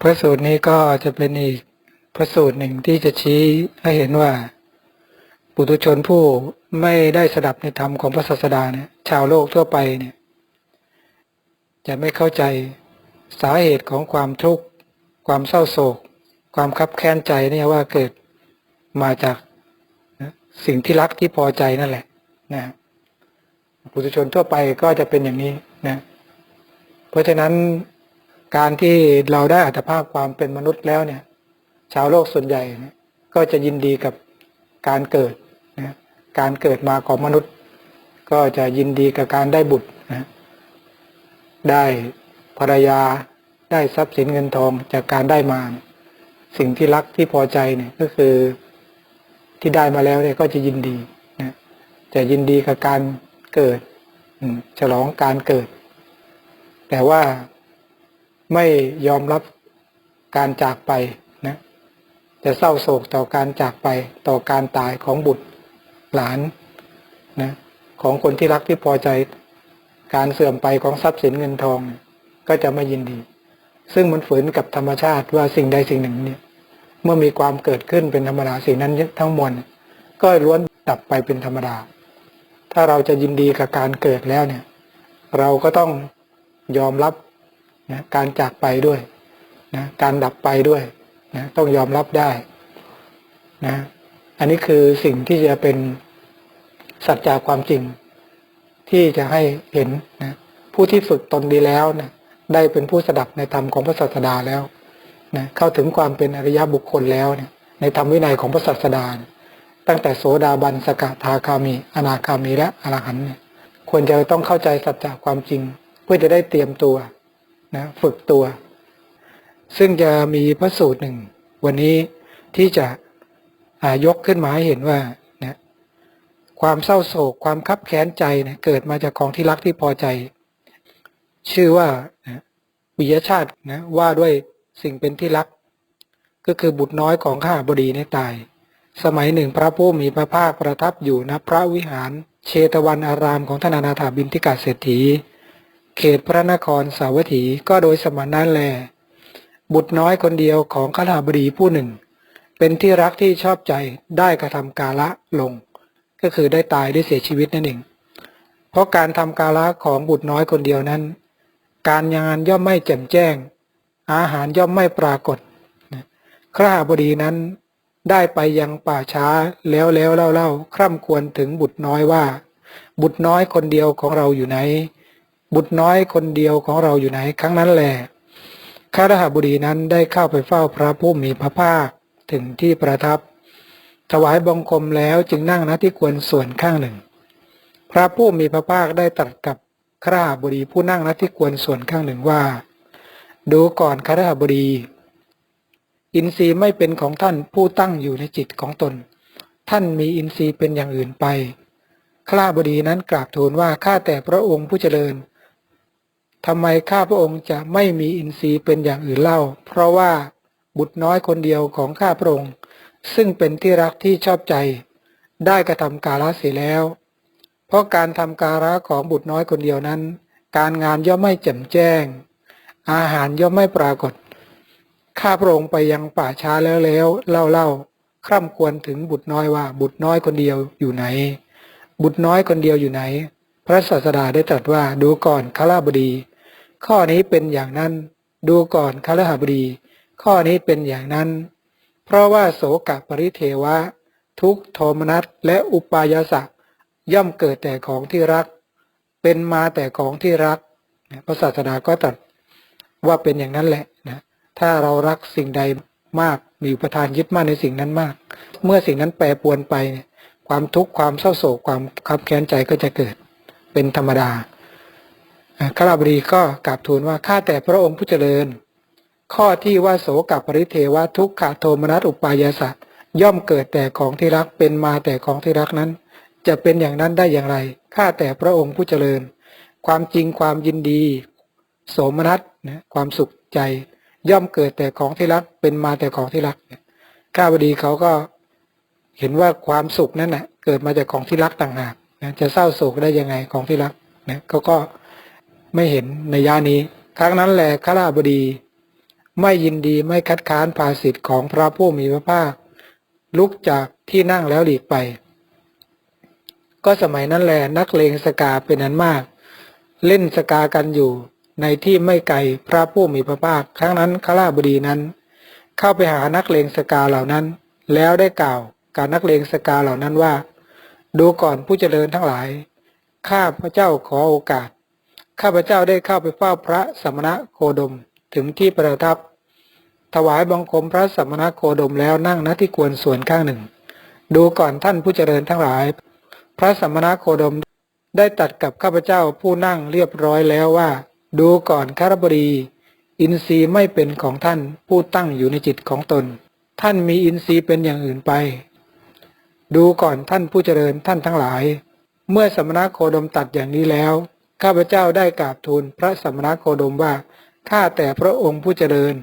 พระสูตรนี้ก็จะเป็นอีกพระสูตรหนึ่งที่จะชี้ให้เห็นว่า ปุถุชนผู้ไม่ได้สดับในธรรมของพระศาสดาเนี่ยชาวโลกทั่วไปเนี่ย จะไม่เข้าใจสาเหตุของความทุกข์ความเศร้าโศก ความคับแค้นใจเนี่ยว่าเกิดมาจากสิ่งที่รักที่พอใจนั่นแหละนะปุถุชนทั่วไปก็จะเป็นอย่างนี้นะ เพราะฉะนั้น การที่เราได้อัตภาพความเป็นมนุษย์แล้วเนี่ย ชาวโลกส่วนใหญ่เนี่ยก็จะยินดีกับการเกิดนะการเกิดมาของมนุษย์ ก็จะยินดีกับการได้บุตรนะได้ภรรยาได้ทรัพย์สินเงินทองจากการได้มา สิ่งที่รักที่พอใจเนี่ยก็คือที่ได้มาแล้วเนี่ยก็จะยินดีนะจะยินดีกับการเกิดฉลองการเกิด แต่ว่า ไม่ยอมรับการจากไปนะจะเศร้าโศกต่อการจากไปต่อการตายของบุตรหลานนะของคนที่รักที่พอใจการเสื่อมไปของทรัพย์สินเงินทอง ก็จะไม่ยินดี ซึ่งมันฝืนกับธรรมชาติว่าสิ่งใดสิ่งหนึ่งเนี่ยเมื่อมีความเกิดขึ้นเป็นธรรมดาสิ่งนั้นทั้งมวลก็ล้วนดับไปเป็นธรรมดา ถ้าเราจะยินดีกับการเกิดแล้วเนี่ย เราก็ต้องยอมรับ นะการจากไปด้วยนะการดับไปด้วยนะต้องยอมรับได้นะอันนี้คือสิ่งที่จะเป็นสัจจาความจริง ที่จะให้เห็นนะผู้ที่ฝึกตนดีแล้วนะได้เป็นผู้สดับในธรรมของพระศาสดาแล้วนะเข้าถึงความเป็นอริยบุคคลแล้วเนี่ยในธรรมวินัยของพระศาสดา ตั้งแต่โสดาบันสกทาคามี อนาคามีและอรหันต์ควรจะต้องเข้าใจสัจจะความจริง เพื่อจะได้เตรียมตัว นะฝึกตัว ซึ่งจะมีพระสูตรหนึ่ง วันนี้ที่จะยกขึ้นมาให้เห็นว่านะความเศร้าโศกความคับแค้นใจเนี่ยเกิดมาจากของที่รักที่พอใจ ชื่อว่านะวิยชาตินะว่าด้วยสิ่งเป็นที่รัก ก็คือบุตรน้อยของข้าบดีเนี่ยตาย สมัยหนึ่งพระผู้มีพระภาคประทับอยู่ณพระวิหารเชตวันอารามของท่านอนาถาบินทิกาเศรษฐี เขตพระนครสาวัตถีก็โดยสมัยนั้นแล บุตรน้อยคนเดียวของข้าราบดีผู้หนึ่ง เป็นที่รักที่ชอบใจได้กระทำกาละลง ก็คือได้ตายได้เสียชีวิตนั่นเองเพราะการทำกาละของบุตรน้อยคนเดียวนั้น การงานย่อมไม่แจ่มแจ้ง อาหารย่อมไม่ปรากฏข้าราบดีนั้นได้ไปยังป่าช้าแล้วแล้วเล่าเล่าคร่ำควรถึงบุตรน้อยว่า บุตรน้อยคนเดียวของเราอยู่ไหน บุตรน้อยคนเดียวของเราอยู่ไหนครั้งนั้นแหละข้าราชบดีนั้นได้เข้าไปเฝ้าพระผู้มีพระภาคถึงที่ประทับ ถวายบังคมแล้วจึงนั่งณที่ควรส่วนข้างหนึ่ง พระผู้มีพระภาคได้ตรัสกับข้าราชบดีผู้นั่งณที่ควรส่วนข้างหนึ่งว่า ดูก่อนข้าราชบดีอินทรีย์ไม่เป็นของท่านผู้ตั้งอยู่ในจิตของตน ท่านมีอินทรีย์เป็นอย่างอื่นไปข้าราชบดีนั้นกราบทูลว่าข้าแต่พระองค์ผู้เจริญ ทำไมข้าพระองค์จะไม่มีอินทรีย์เป็นอย่างอื่นเล่า เพราะว่าบุตรน้อยคนเดียวของข้าพระองค์ ซึ่งเป็นที่รักที่ชอบใจ ได้กระทำกาลเสียแล้ว เพราะการทำการะของบุตรน้อยคนเดียวนั้น การงานย่อมไม่แจ่มแจ้ง อาหารย่อมไม่ปรากฏ ข้าพระองค์ไปยังป่าช้าแล้วแล้วเล่าเล่าคร่ำควรถึงบุตรน้อยว่าบุตรน้อยคนเดียวอยู่ไหน บุตรน้อยคนเดียวอยู่ไหน พระศาสดาได้ตรัสว่าดูก่อนข้าราบดี ข้อนี้เป็นอย่างนั้น ดูก่อนข้าราบดี ข้อนี้เป็นอย่างนั้น เพราะว่าโสกปริเทวะ ทุกโทมนัสและอุปายาสะย่อมเกิดแต่ของที่รัก เป็นมาแต่ของที่รักพระศาสดาก็ตรัสว่าเป็นอย่างนั้นแหละนะถ้าเรารักสิ่งใดมากมีอุปทานยึดมั่นในสิ่งนั้นมาก เมื่อสิ่งนั้นแปรปวนไปเนี่ยความทุกข์ความเศร้าโศกความคับแค้นใจก็จะเกิดเป็นธรรมดา ข้าราบดีก็กราบทูลว่าข้าแต่พระองค์ผู้เจริญ ข้อที่ว่าโสกับปริเทวะทุกขโทมนัสอุปายาสัตย่อมเกิดแต่ของที่รักเป็นมาแต่ของที่รักนั้น จะเป็นอย่างนั้นได้อย่างไรข้าแต่พระองค์ผู้เจริญ ความจริงความยินดี โสมนัสนะความสุขใจ ย่อมเกิดแต่ของที่รักเป็นมาแต่ของที่รักข้าบดีเขาก็เห็นว่าความสุขนั้นนะ่ะเกิดมาจากของที่รักต่างหากนะจะเศร้าโศกได้ยังไงของที่รักนะเขาก็ ไม่เห็นในยานี้ ครั้งนั้นแหละขราบดี ไม่ยินดีไม่คัดค้านภาสิทธิ์ของพระผู้มีพระภาค ลุกจากที่นั่งแล้วหลีกไป ก็สมัยนั้นแหละนักเลงสกาเป็นอันมาก เล่นสกากันอยู่ในที่ไม่ไกลพระผู้มีพระภาค ครั้งนั้นขราบดีนั้น เข้าไปหานักเลงสกาเหล่านั้น แล้วได้กล่าวกับนักเลงสกาเหล่านั้นว่า ดูก่อนผู้เจริญทั้งหลายข้าพระเจ้าขอโอกาส ข้าพเจ้าได้เข้าไปเฝ้าพระสมณะโคดมถึงที่ประทับ ถวายบังคมพระสมณะโคดมแล้วนั่งณที่ควรส่วนข้างหนึ่ง ดูก่อนท่านผู้เจริญทั้งหลาย พระสมณะโคดมได้ตัดกับข้าพเจ้าผู้นั่งเรียบร้อยแล้วว่า ดูก่อนคารบดีอินทรีย์ไม่เป็นของท่านผู้ตั้งอยู่ในจิตของตน ท่านมีอินทรีย์เป็นอย่างอื่นไป ดูก่อนท่านผู้เจริญท่านทั้งหลาย เมื่อสมณะโคดมตัดอย่างนี้แล้ว ข้าพเจ้าได้กราบทูลพระสมณโคดมว่า ข้าแต่พระองค์ผู้เจริญ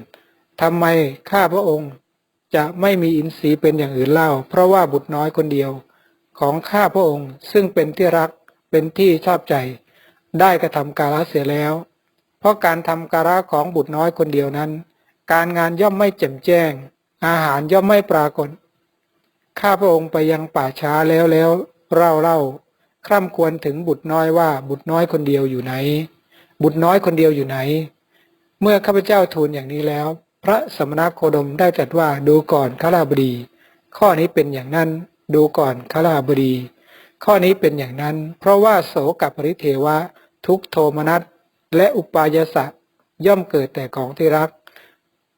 ทำไมข้าพระองค์จะไม่มีอินทรีย์เป็นอย่างอื่นเล่า เพราะว่าบุตรน้อยคนเดียว ของข้าพระองค์ซึ่งเป็นที่รักเป็นที่ชอบใจ ได้กระทำการละเสียแล้ว เพราะการทำการะของบุตรน้อยคนเดียวนั้น การงานย่อมไม่แจ่มแจ้ง อาหารย่อมไม่ปรากฏ ข้าพระองค์ไปยังป่าช้าแล้วแล้วเล่าเล่า คร่ำควรถึงบุตรน้อยว่าบุตรน้อยคนเดียวอยู่ไหน บุตรน้อยคนเดียวอยู่ไหน เมื่อข้าพเจ้าทูลอย่างนี้แล้ว พระสมณโคดมได้ตรัสว่าดูก่อนข้าราบดี ข้อนี้เป็นอย่างนั้น ดูก่อนข้าราบดี ข้อนี้เป็นอย่างนั้น เพราะว่าโสกับปริเทวะ ทุกโทมนัสและอุปายสะย่อมเกิดแต่ของที่รัก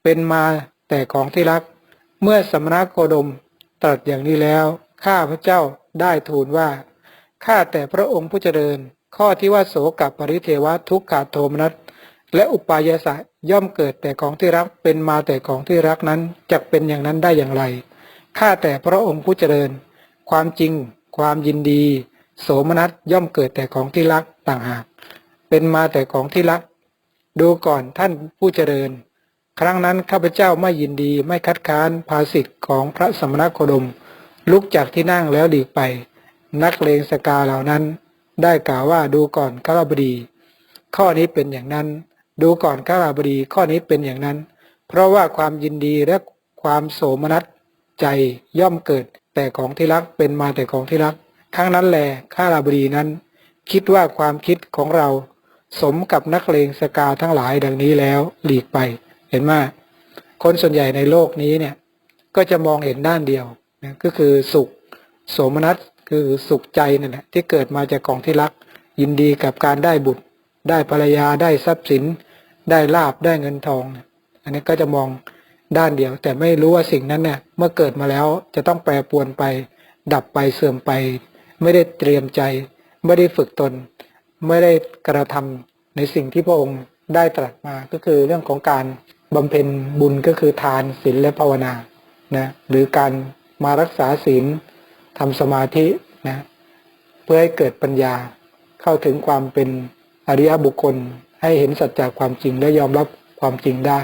เป็นมาแต่ของที่รัก เมื่อสมณโคดมตรัสอย่างนี้แล้ว ข้าพระเจ้าได้ทูลว่า ข้าแต่พระองค์ผู้เจริญ ข้อที่ว่าโสกับปริเทวะทุกขาโทมนัสและอุปายสะย่อมเกิดแต่ของที่รักเป็นมาแต่ของที่รักนั้นจะเป็นอย่างนั้นได้อย่างไร ข้าแต่พระองค์ผู้เจริญ ความจริง ความยินดี โสมนัสย่อมเกิดแต่ของที่รักต่างหาก เป็นมาแต่ของที่รัก ดูก่อนท่านผู้เจริญ ครั้งนั้นข้าพเจ้าไม่ยินดีไม่คัดค้านภาสิทธิ์ของพระสมณโคดม ลุกจากที่นั่งแล้วดีกไป นักเลงสกาเหล่านั้น ได้กล่าวว่าดูก่อนข้าราบดี ข้อนี้เป็นอย่างนั้น ดูก่อนข้าราบดี ข้อนี้เป็นอย่างนั้น เพราะว่าความยินดีและความโสมนัสใจย่อมเกิด แต่ของที่รักเป็นมาแต่ของที่รักครั้งนั้นแหลข้าราบดีนั้น คิดว่าความคิดของเรา สมกับนักเลงสกาทั้งหลายดังนี้แล้วหลีกไป เห็นไหมคนส่วนใหญ่ในโลกนี้เนี่ยก็จะมองเห็นด้านเดียวนะก็คือสุข โสมนัส คือสุขใจนั่นแหละที่เกิดมาจากของที่รัก ยินดีกับการได้บุตร ได้ภรรยาได้ทรัพย์สิน ได้ลาบได้เงินทอง อันนี้ก็จะมองด้านเดียว แต่ไม่รู้ว่าสิ่งนั้นเนี่ยเมื่อเกิดมาแล้วจะต้องแปรปรวนไป ดับไปเสื่อมไป ไม่ได้เตรียมใจ ไม่ได้ฝึกตน ไม่ได้กระทำในสิ่งที่พระองค์ได้ตรัสมาก็คือเรื่องของการบำเพ็ญบุญก็คือทานศีลและภาวนานะหรือการมารักษาศีล ทำสมาธินะเพื่อให้เกิดปัญญาเข้าถึงความเป็นอริยบุคคล ให้เห็นสัจจะความจริงและยอมรับความจริงได้